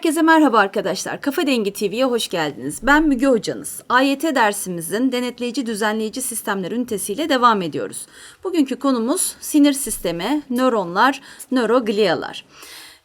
Herkese merhaba arkadaşlar. Kafa Dengi TV'ye hoş geldiniz. Ben Müge Hocanız. AYT dersimizin denetleyici düzenleyici sistemler ünitesiyle devam ediyoruz. Bugünkü konumuz sinir sistemi, nöronlar, nöroglialar.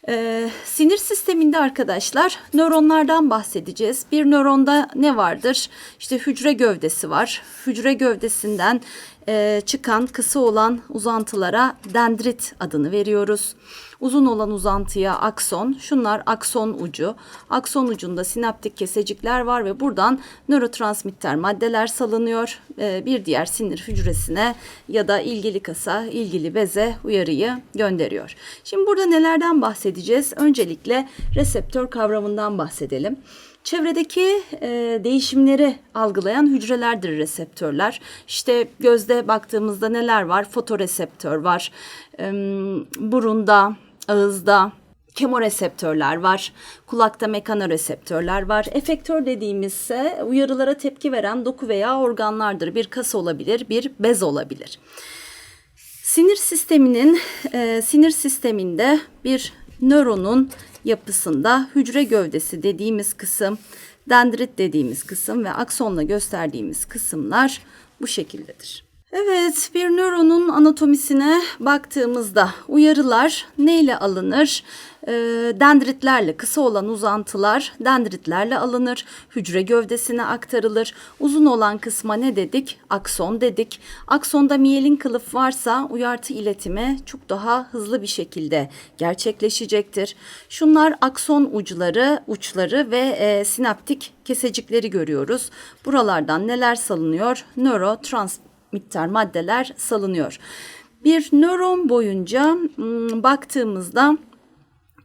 Ee, sinir sisteminde arkadaşlar nöronlardan bahsedeceğiz. Bir nöronda ne vardır? İşte hücre gövdesi var. Hücre gövdesinden e, çıkan kısa olan uzantılara dendrit adını veriyoruz. Uzun olan uzantıya akson. Şunlar akson ucu. Akson ucunda sinaptik kesecikler var ve buradan nörotransmitter maddeler salınıyor. E, bir diğer sinir hücresine ya da ilgili kasa, ilgili beze uyarıyı gönderiyor. Şimdi burada nelerden bahsedeceğiz? Öncelikle reseptör kavramından bahsedelim. Çevredeki e, değişimleri algılayan hücrelerdir reseptörler. İşte gözde baktığımızda neler var? Fotoreseptör var. E, burunda, ağızda kemoreseptörler var. Kulakta mekanoreseptörler var. Efektör dediğimizse uyarılara tepki veren doku veya organlardır. Bir kas olabilir, bir bez olabilir. Sinir sisteminin e, sinir sisteminde bir nöronun yapısında hücre gövdesi dediğimiz kısım, dendrit dediğimiz kısım ve aksonla gösterdiğimiz kısımlar bu şekildedir. Evet, bir nöronun anatomisine baktığımızda uyarılar neyle alınır? E, dendritlerle, kısa olan uzantılar dendritlerle alınır. Hücre gövdesine aktarılır. Uzun olan kısma ne dedik? Akson dedik. Aksonda miyelin kılıf varsa uyartı iletimi çok daha hızlı bir şekilde gerçekleşecektir. Şunlar akson uçları, uçları ve e, sinaptik kesecikleri görüyoruz. Buralardan neler salınıyor? Nörotransmitter maddeler salınıyor. Bir nöron boyunca baktığımızda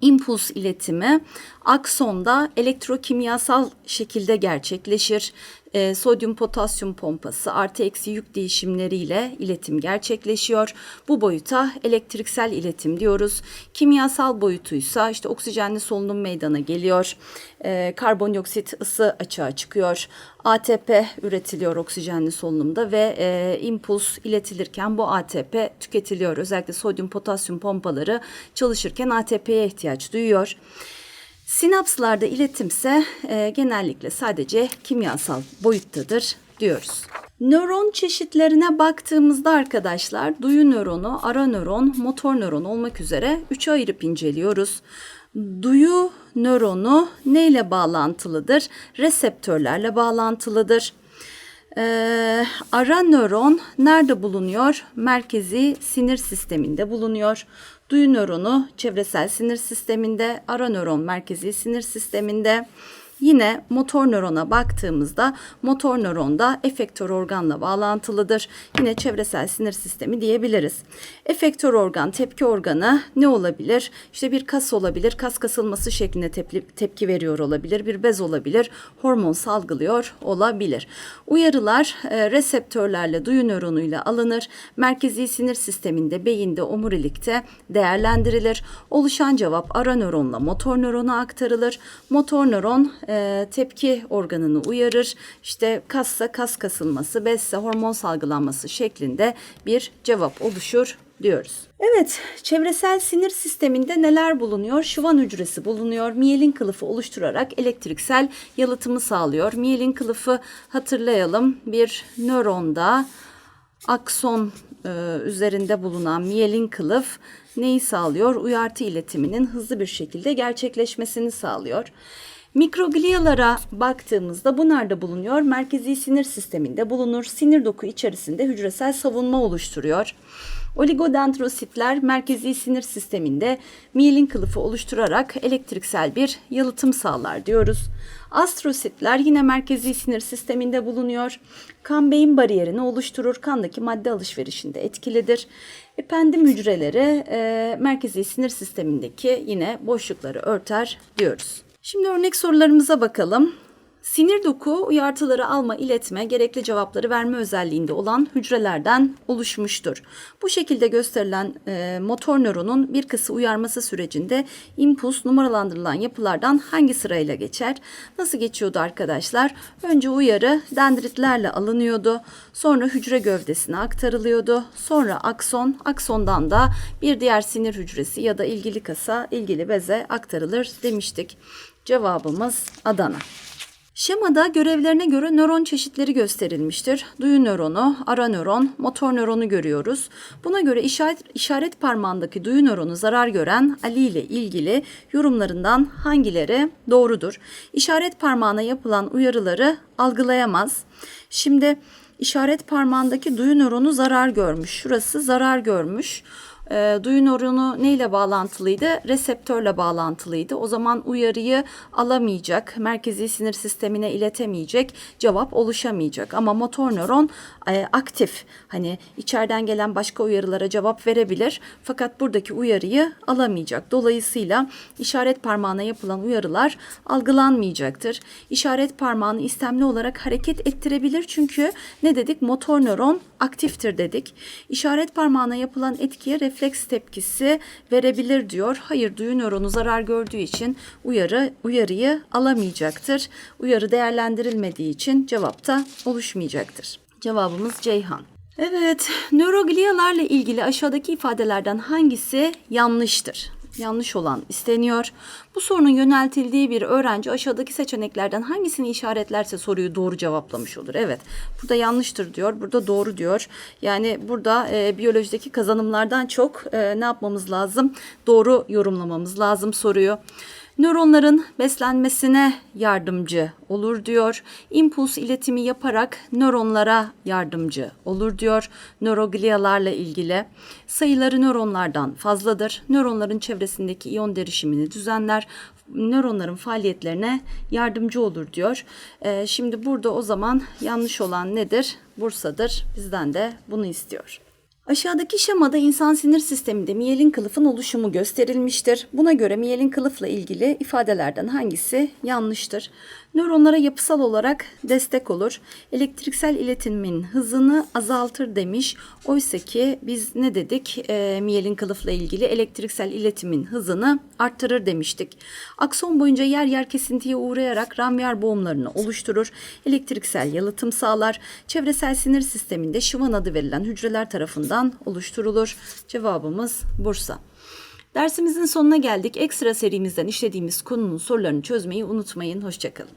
impuls iletimi aksonda elektrokimyasal şekilde gerçekleşir. E, sodyum potasyum pompası artı eksi yük değişimleriyle iletim gerçekleşiyor. Bu boyuta elektriksel iletim diyoruz. Kimyasal boyutuysa işte oksijenli solunum meydana geliyor. E, karbondioksit ısı açığa çıkıyor. ATP üretiliyor oksijenli solunumda ve e, impuls iletilirken bu ATP tüketiliyor. Özellikle sodyum potasyum pompaları çalışırken ATP'ye ihtiyaç duyuyor. Sinapslarda iletimse e, genellikle sadece kimyasal boyuttadır diyoruz. Nöron çeşitlerine baktığımızda arkadaşlar duyu nöronu, ara nöron, motor nöron olmak üzere üçe ayırıp inceliyoruz. Duyu nöronu neyle bağlantılıdır? Reseptörlerle bağlantılıdır. Ee, ara nöron nerede bulunuyor? Merkezi sinir sisteminde bulunuyor. Duyu nöronu çevresel sinir sisteminde, ara nöron merkezi sinir sisteminde. Yine motor nörona baktığımızda motor nöronda efektör organla bağlantılıdır. Yine çevresel sinir sistemi diyebiliriz. Efektör organ, tepki organı ne olabilir? İşte bir kas olabilir, kas kasılması şeklinde tepki, tepki veriyor olabilir. Bir bez olabilir, hormon salgılıyor olabilir. Uyarılar e, reseptörlerle duyu nöronuyla alınır. Merkezi sinir sisteminde, beyinde, omurilikte değerlendirilir. Oluşan cevap ara nöronla motor nörona aktarılır. Motor nöron e, tepki organını uyarır. İşte kassa kas kasılması, bezse hormon salgılanması şeklinde bir cevap oluşur diyoruz. Evet, çevresel sinir sisteminde neler bulunuyor? Şuvan hücresi bulunuyor. Miyelin kılıfı oluşturarak elektriksel yalıtımı sağlıyor. Miyelin kılıfı hatırlayalım bir nöronda akson e, üzerinde bulunan miyelin kılıf neyi sağlıyor? Uyartı iletiminin hızlı bir şekilde gerçekleşmesini sağlıyor. Mikroglialara baktığımızda bunlar da bulunuyor. Merkezi sinir sisteminde bulunur. Sinir doku içerisinde hücresel savunma oluşturuyor. Oligodendrositler merkezi sinir sisteminde miyelin kılıfı oluşturarak elektriksel bir yalıtım sağlar diyoruz. Astrositler yine merkezi sinir sisteminde bulunuyor. Kan beyin bariyerini oluşturur. Kandaki madde alışverişinde etkilidir. Ependim hücreleri e, merkezi sinir sistemindeki yine boşlukları örter diyoruz. Şimdi örnek sorularımıza bakalım. Sinir doku uyartıları alma, iletme, gerekli cevapları verme özelliğinde olan hücrelerden oluşmuştur. Bu şekilde gösterilen e, motor nöronun bir kısı uyarması sürecinde impuls numaralandırılan yapılardan hangi sırayla geçer? Nasıl geçiyordu arkadaşlar? Önce uyarı dendritlerle alınıyordu. Sonra hücre gövdesine aktarılıyordu. Sonra akson, aksondan da bir diğer sinir hücresi ya da ilgili kasa, ilgili beze aktarılır demiştik. Cevabımız Adana. Şemada görevlerine göre nöron çeşitleri gösterilmiştir. Duyu nöronu, ara nöron, motor nöronu görüyoruz. Buna göre işaret, işaret parmağındaki duyu nöronu zarar gören Ali ile ilgili yorumlarından hangileri doğrudur? İşaret parmağına yapılan uyarıları algılayamaz. Şimdi işaret parmağındaki duyu nöronu zarar görmüş. Şurası zarar görmüş. E, duyu nöronu neyle bağlantılıydı? Reseptörle bağlantılıydı. O zaman uyarıyı alamayacak, merkezi sinir sistemine iletemeyecek, cevap oluşamayacak. Ama motor nöron e, aktif. Hani içeriden gelen başka uyarılara cevap verebilir. Fakat buradaki uyarıyı alamayacak. Dolayısıyla işaret parmağına yapılan uyarılar algılanmayacaktır. İşaret parmağını istemli olarak hareket ettirebilir. Çünkü ne dedik? Motor nöron aktiftir dedik. İşaret parmağına yapılan etkiye refleks tepkisi verebilir diyor. Hayır duyu nöronu zarar gördüğü için uyarı uyarıyı alamayacaktır. Uyarı değerlendirilmediği için cevapta oluşmayacaktır. Cevabımız Ceyhan. Evet, nöroglialarla ilgili aşağıdaki ifadelerden hangisi yanlıştır? Yanlış olan isteniyor. Bu sorunun yöneltildiği bir öğrenci aşağıdaki seçeneklerden hangisini işaretlerse soruyu doğru cevaplamış olur. Evet, burada yanlıştır diyor, burada doğru diyor. Yani burada e, biyolojideki kazanımlardan çok e, ne yapmamız lazım? Doğru yorumlamamız lazım soruyu. Nöronların beslenmesine yardımcı olur diyor. İmpuls iletimi yaparak nöronlara yardımcı olur diyor. Nöroglialarla ilgili sayıları nöronlardan fazladır. Nöronların çevresindeki iyon derişimini düzenler. Nöronların faaliyetlerine yardımcı olur diyor. Ee, şimdi burada o zaman yanlış olan nedir? Bursa'dır. Bizden de bunu istiyor. Aşağıdaki şemada insan sinir sisteminde miyelin kılıfın oluşumu gösterilmiştir. Buna göre miyelin kılıfla ilgili ifadelerden hangisi yanlıştır? Nöronlara yapısal olarak destek olur. Elektriksel iletimin hızını azaltır demiş. Oysa ki biz ne dedik? E, miyelin kılıfla ilgili elektriksel iletimin hızını arttırır demiştik. Akson boyunca yer yer kesintiye uğrayarak ramyer boğumlarını oluşturur. Elektriksel yalıtım sağlar. Çevresel sinir sisteminde şıvan adı verilen hücreler tarafından oluşturulur. Cevabımız Bursa. Dersimizin sonuna geldik. Ekstra serimizden işlediğimiz konunun sorularını çözmeyi unutmayın. Hoşçakalın.